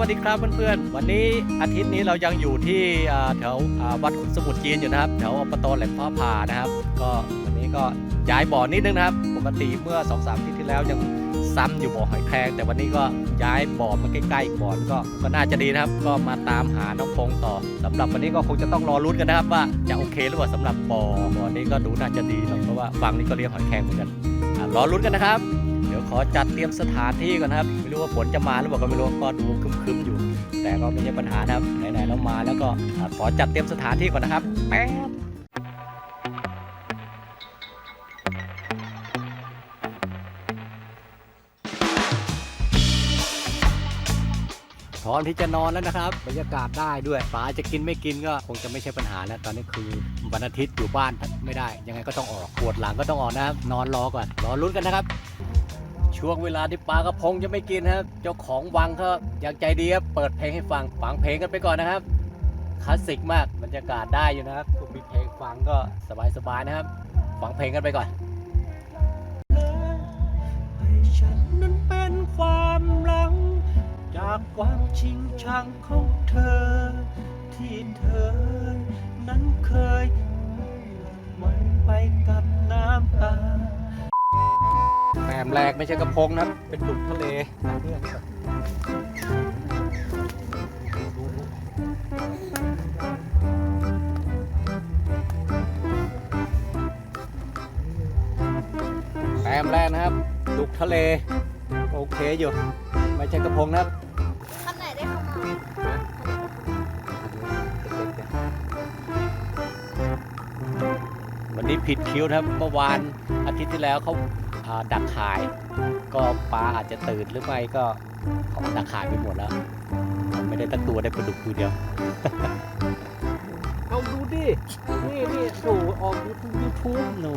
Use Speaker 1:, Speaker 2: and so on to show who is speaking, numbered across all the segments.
Speaker 1: วัสดีครับเพื่อนๆ วันนี้อาทิตย์นี้เรายังอยู่ที่แถววัดสมุทรจีนอยู่นะครับแถวอบตแหลมฟ้าผ่านะครับ ก็วันนี้ก็ย้ายบ่อนิดนึงนะครับ ปกติเมื่อ2อสามอาทิตย์ที่แล้วยังซ้ำอยู่บ่อหอยแครงแต่วันนี้ก็ย้ายบ่อมาใกล้ๆอีกบ่อนก็ก็น่าจะดีนะครับ ก็มาตามหาน้องพงต่อสำหรับวันนี้ก็คงจะต้องรอรุ้นกันนะครับ ว่าจะโอเคหรือเปล่าสำหรับบ่อบ่อนี้ก็ดูน่าจะดีเพราะว่าฝั่งนี้ก็เลี้ยงหอยแครงเหมือนกันรอรุ้นกันนะครับ ขอจัดเตรียมสถานที่ก่อนนะครับ ไม่รู้ว่าฝนจะมาหรือเปล่าก็ไม่รู้ก็ดูคึมๆอยู่ แต่ก็ไม่ใช่ปัญหานะครับไหนๆเรามาแล้วก็ขอจัดเตรียมสถานที่ก่อนนะครับแป๊บพร้อมที่จะนอนแล้วนะครับบรรยากาศได้ด้วยปลาจะกินไม่กินก็คงจะไม่ใช่ปัญหาแล้วตอนนี้คือวันอาทิตย์อยู่บ้านไม่ได้ ยังไงก็ต้องออกปวดหลังก็ต้องออกนะครับนอนรอก่อนรอลุ้นกันนะครับ ช่วงเวลาที่ปลากระพงจะไม่กินครับ เจ้าของวังเขาอยากใจดีครับเปิดเพลงให้ฟังฟังเพลงกันไปก่อนนะครับคลาสสิกมากบรรยากาศได้อยู่นะครับมีเพลงฟังก็สบายๆนะครับฟังเพลงกันไปก่อนฉันนั้นเป็นความหลัง จากความชิงชังของเธอที่เธอ มแรกไม่ใช่กระพงนะ เป็นดุกทะเลแหมแรกนะครับ ดุกทะเล โอเคอยู่ ไม่ใช่กระพงนะครับ
Speaker 2: คันไหนได้เข้ามา
Speaker 1: วันนี้ผิดคิวนะครับ เมื่อวานอาทิตย์ที่แล้วเขา ดักขาย ก็ปลาอาจจะตื่นหรือไม่ก็เขาดักขายไปหมดแล้วไม่ได้ตั้งตัวได้ปลาดุกตัวเดียว เอาดูดิ นี่นี่โอ้ออกยูทูบยูทูบหนู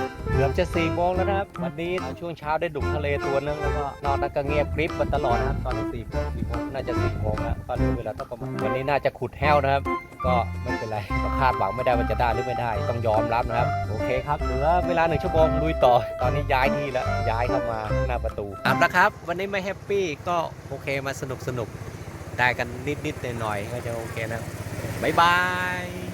Speaker 1: เกือบจะสี่โมงแล้วนะครับ วันนี้ช่วงเช้าได้ดุกทะเลตัวนึงแล้วก็นอนั้นก็เงียบกริบมาตลอดนะครับ ตอนนี้สี่สี่โมงน่าจะสี่โมงแล้วตอนนี้เวลาต้องประมาณวันนี้น่าจะขุดแห้วนะครับ ก็ไม่เป็นไรก็คาดหวังไม่ได้ว่าจะได้หรือไม่ได้ ต้องยอมรับนะครับ โอเคครับเหลือเวลาหนึ่งชั่วโมงลุยต่อ ตอนนี้ย้ายที่แล้วย้ายเข้ามาหน้าประตูอับแล้วครับ วันนี้ไม่แฮปปี้ก็โอเคมาสนุกสนุกได้กันนิดๆหน่อยๆก็จะโอเคนะบ๊ายบาย